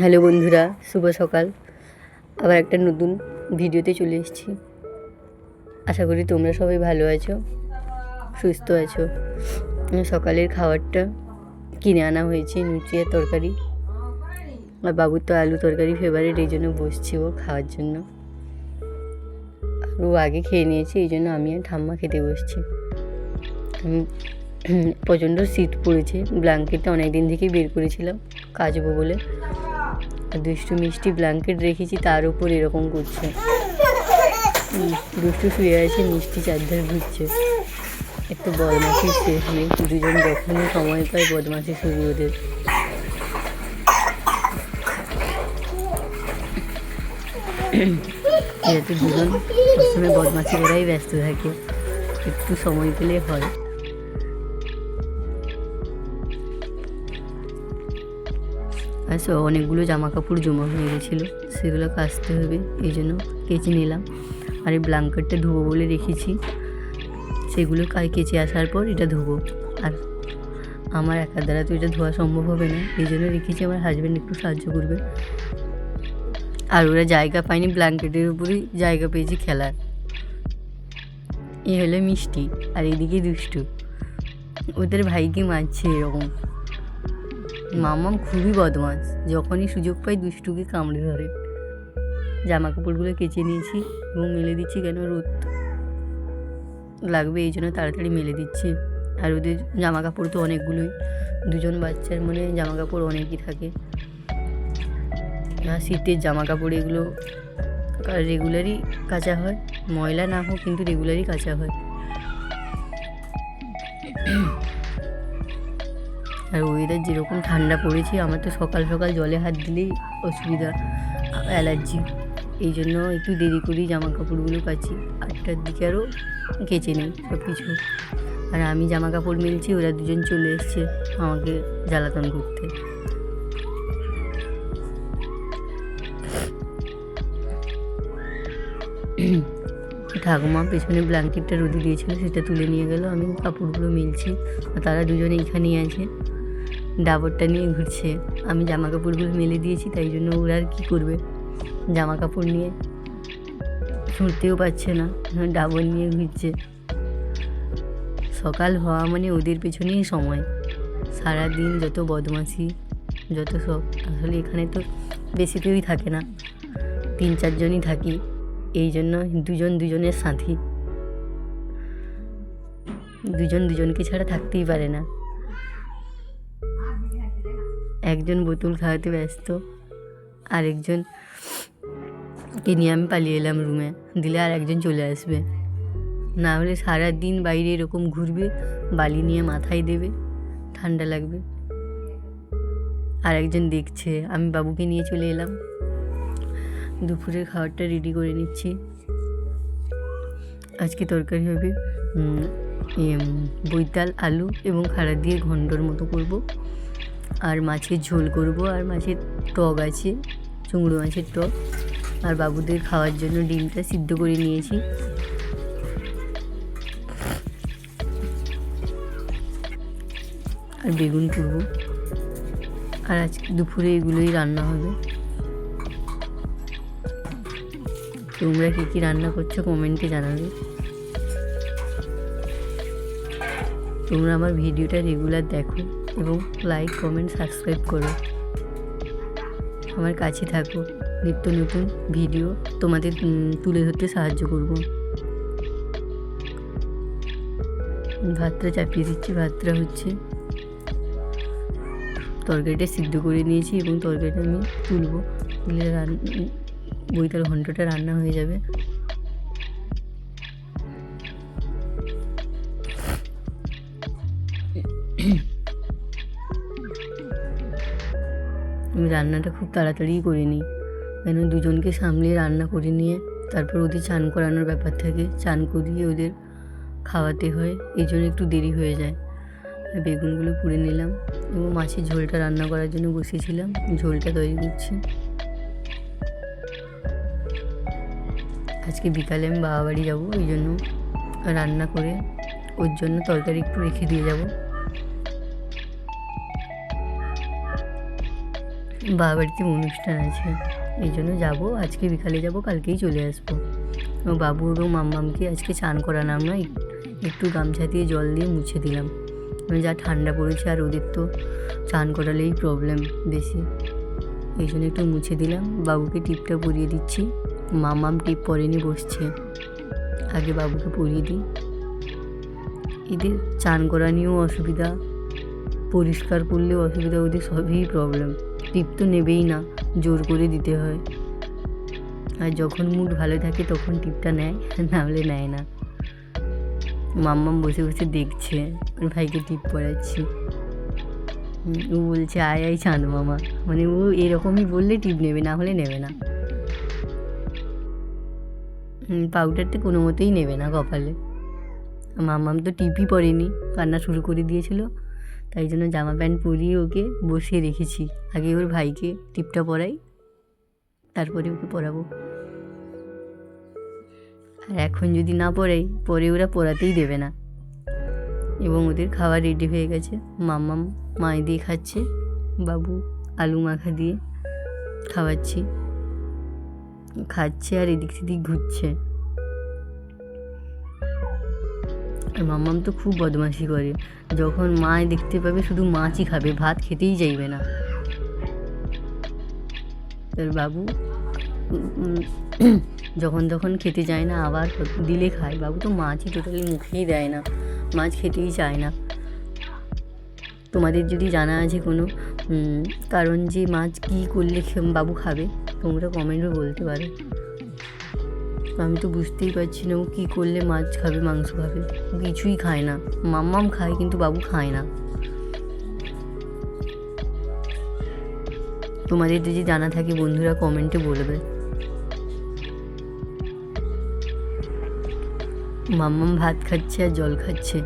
Hello বন্ধুরা, শুভ সকাল। আবার একটা নতুন ভিডিওতে চলে এসেছি। আশা করি তোমরা সবাই ভালো আছো, সুস্থ আছো। সকালের খাবারটা কিনে আনা হয়েছে, লুচি আর তরকারি। আর বাবুর তো আলু তরকারি ফেভারিট এই জন্য বসছি ও খাওয়ার জন্য। ও আগে খেয়ে নিয়েছে, এই জন্য আমি আর ঠাম্মা খেতে বসছি। প্রচণ্ড শীত পড়েছে। ব্ল্যাঙ্কেটটা অনেক দিন থেকেই বের করেছিলাম কাচবো বলে। আর দুষ্টু মিষ্টি ব্ল্যাঙ্কেট রেখেছি, তার উপর এরকম করছে। দুষ্টু শুয়ে আছে, মিষ্টি চারধার ঘুরছে। একটু বদমাসির শেষ নেই, দুজন যখনই সময় পায় বদমাসি শুরু ওদের। যেহেতু দুজন, সবসময় বদমাসি করাই ব্যস্ত থাকে, একটু সময় পেলে হয়। আচ্ছা অনেকগুলো জামা কাপড় জমা হয়ে গেছিল। সেগুলো কাচতে হবে, এই জন্য কেচে নিলাম। আর এই ব্ল্যাঙ্কেটটা ধুবো বলে রেখেছি। সেগুলো কেচে আসার পর এটা ধুবো। আর আমার একার দ্বারা তো এটা ধোয়া সম্ভব হবে না, এই জন্য রেখেছি, আমার হাজব্যান্ড একটু সাহায্য করবে। আর ওরা জায়গা পায়নি, ব্ল্যাঙ্কেটের উপরেই জায়গা পেয়েছি খেলার। এ হলো মিষ্টি, আর এদিকে দুষ্টু। ওদের ভাইকে মারছে এরকম। মামাম খুবই বদমাস। যখনই সুযোগ পাই দুষ্টুকে কামড়ে ধরে। জামা কাপড়গুলো কেচে নিয়েছি এবং মেলে দিচ্ছি কেন? রোদ লাগবে, এই জন্য তাড়াতাড়ি মেলে দিচ্ছি। আর ওদের জামা কাপড় তো অনেকগুলোই। দুজন বাচ্চার মানে জামা কাপড় অনেকই থাকে। আর শীতের জামা কাপড় এগুলো রেগুলারই কাচা হয়। ময়লা না হোক, কিন্তু রেগুলারই কাচা হয়। আর ওয়েদার যেরকম ঠান্ডা পড়েছে, আমার তো সকাল সকাল জলে হাত দিলেই অসুবিধা অ্যালার্জি এই জন্য একটু দেরি করেই জামা কাপড়গুলো কাচি। আটটার দিকে আরও কেচে নিই সব কিছু আর আমি জামা কাপড় মিলছি, ওরা দুজন চলে এসছে আমাকে জ্বালাতন করতে। ঠাকুমা পেছনে ব্ল্যাঙ্কেটটা রোদে দিয়েছিল, সেটা তুলে নিয়ে গেল, আমি কাপড়গুলো মিলছি, আর তারা দুজনে এখানেই আছে। ডাবরটা নিয়ে ঘুরছে। আমি জামা কাপড়গুলো মেলে দিয়েছি, তাই জন্য ওরা আর কী করবে? জামা কাপড় নিয়ে ছুটতেও পারছে না ডাবর নিয়ে ঘুরছে। সকাল হওয়া মানে ওদের পেছনেই সময়। সারা দিন যত বদমাশি, যত সব, আসলে এখানে তো বেশি কেউই থাকে না। তিন চারজনই থাকি, এই জন্য দুজন দুজনের সাথী। দুজন দুজনকে ছাড়া থাকতেই পারে না। একজন বোতল খাওয়াতে ব্যস্ত, আরেকজন কে নিয়ে আমি পালিয়ে এলাম রুমে দিলে আর একজন চলে আসবে। না হলে দিন বাইরে এরকম ঘুরবে, বালি নিয়ে মাথায় দেবে, ঠান্ডা লাগবে। আর একজন দেখছে, আমি বাবুকে নিয়ে চলে এলাম। দুপুরের খাবারটা রেডি করে নিচ্ছি। আজকে তরকারি হবে বৈতাল, আলু এবং খাড়া দিয়ে ঘন্টর মতো করব। আর মাছের ঝোল করব, আর মাছের টক আছে, চুংড়ো মাছের টক। আর বাবুদের খাওয়ার জন্য ডিমটা সিদ্ধ করে নিয়েছি। আর বেগুন করব। আর আজকে দুপুরে এগুলোই রান্না হবে। তোমরা কী কী রান্না করছ কমেন্টে জানাবে। তোমরা আমার ভিডিওটা রেগুলার দেখো এবং লাইক কমেন্ট সাবস্ক্রাইব করো। আমার কাছে থাকো। নিত্য নতুন ভিডিও তোমাদের তুলে ধরতে সাহায্য করব। ভাতটা চাপিয়ে দিচ্ছি, ভাতটা হচ্ছে তরকারিটা সিদ্ধ করে নিয়েছি এবং তরকারিটা আমি তুলবো। তুলে রান বইটার ঘন্টটা রান্না হয়ে যাবে। আমি রান্নাটা খুব তাড়াতাড়ি করে নিই। কেন দুজনকে সামলিয়ে রান্না করে নিয়ে তারপর ওদের চান করানোর ব্যাপার থাকে, চান করিয়ে ওদের খাওয়াতে হয়, এই জন্য একটু দেরি হয়ে যায়। বেগুনগুলো পুড়ে নিলাম এবং মাছের ঝোলটা রান্না করার জন্য বসেছিলাম, ঝোলটা তৈরি করছি। আজকে বিকালে আমি বাবা বাড়ি যাব ওই জন্য রান্না করে ওর জন্য তরকারি একটু রেখে দিয়ে যাব। বাবা বাড়িতে অনুষ্ঠান আছে, এই জন্য যাব। আজকে বিকালে যাব, কালকেই চলে আসব। ও বাবু এবং মাম্মামকে আজকে চান করালাম না, একটু গামছা দিয়ে জল দিয়ে মুছে দিলাম। মানে যা ঠান্ডা পড়েছে আর ওদের তো চান করালেই প্রবলেম বেশি। এই জন্য একটু মুছে দিলাম। বাবুকে টিপটা পরিয়ে দিচ্ছি। মামাম টিপ পরেনি, বসছে। আগে বাবুকে পরিয়ে দিই। এদের চান করা নিয়েও অসুবিধা, পরিষ্কার করলেও অসুবিধা, ওদের সবই প্রবলেম টিপ তো নেবেই না, জোর করে দিতে হয়। আর যখন মুড ভালো থাকে তখন টিপটা নেয়, না হলে নেয় না। মাম্মাম বসে বসে দেখছে, ওর ভাইকে টিপ পড়াচ্ছি। ও বলছে, আয় আয়, চাঁদ মামা। মানে ও এরকমই বললে টিপ নেবে, না হলে নেবে না। পাউডারটা কোনো মতেই নেবে না কপালে। মামাম তো টিপই পরেনি কান্না শুরু করে দিয়েছিল। তাই জন্য জামা প্যান্ট পরিয়ে ওকে বসিয়ে রেখেছি। আগে ওর ভাইকে টিপটা পরাই, তারপরে ওকে পরাবো। আর এখন যদি না পড়াই পরে ওরা পড়াতেই দেবে না। এবং ওদের খাবার রেডি হয়ে গেছে। মাম্মাম মায় দিয়ে খাচ্ছে, বাবু আলু মাখা দিয়ে খাওয়াচ্ছি। খাচ্ছে আর এদিক সেদিক ঘুরছে। মাম্মাম তো খুব বদমাশি করে। যখন মায় দেখতে পাবে, শুধু মাছই খাবে, ভাত খেতেই চাইবে না। তোর বাবু যখন তখন খেতে চায় না, আবার দিলে খায়। বাবু তো মাছই টোটালি মুখেই দেয় না, মাছ খেতেই চায় না। তোমাদের যদি জানা আছে কোনো কারণ যে মাছ কী করলে বাবু খাবে, তোমরা কমেন্টে বলতে পারো। আমি তো বুঝতেই পারছি না ও কী করলে মাছ খাবে, মাংস খাবে। ও কিছুই খায় না। মাম্মাম খায়, কিন্তু বাবু খায় না। তোমাদের যদি জানা থাকে, বন্ধুরা কমেন্টে বলবে। মাম্মাম ভাত খাচ্ছে আর জল খাচ্ছে।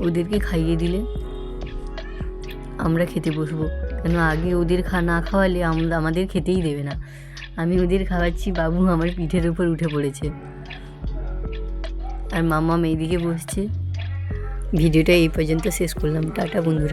ওদেরকে খাইয়ে দিলে আমরা খেতে বসবো। কেন আগে ওদের খা, না খাওয়ালে আমাদের খেতেই দেবে না। আমি ওদের খাওয়াচ্ছি, বাবু আমার পিঠের উপর উঠে পড়েছে। আর মামা মেয়েদিকে বসছে। ভিডিওটা এই পর্যন্ত শেষ করলাম। টাটা বন্ধুরা।